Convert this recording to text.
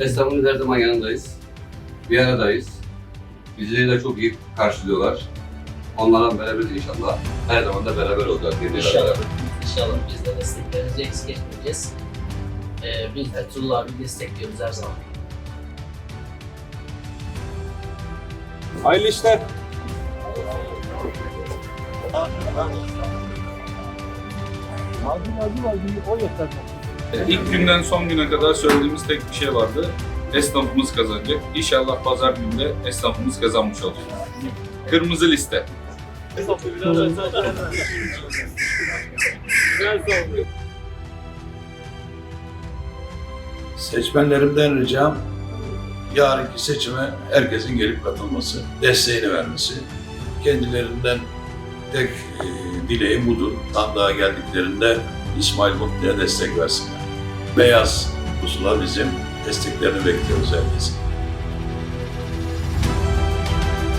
Esnafımız her zaman yanındayız. Bir aradayız. Bizleri de çok iyi karşılıyorlar. Onlarla beraber inşallah her zaman da beraber olacağız. İnşallah. beraber. İnşallah biz de desteklerinizi eksik etmeyeceğiz. Ee, biz de Tuğrul abi destekliyoruz her zaman. Hayırlı işler. İlk günden son güne kadar söylediğimiz tek bir şey vardı. Esnafımız kazanacak. İnşallah pazar günü de esnafımız kazanmış olacak. Kırmızı liste. Seçmenlerimden ricam yarınki seçime herkesin gelip katılması, desteğini vermesi. Kendilerinden tek e, dileğim budur. Sandığa geldiklerinde İsmail Mutlu'ya destek versinler. Beyaz pusula bizim desteklerini bekliyoruz herkesin.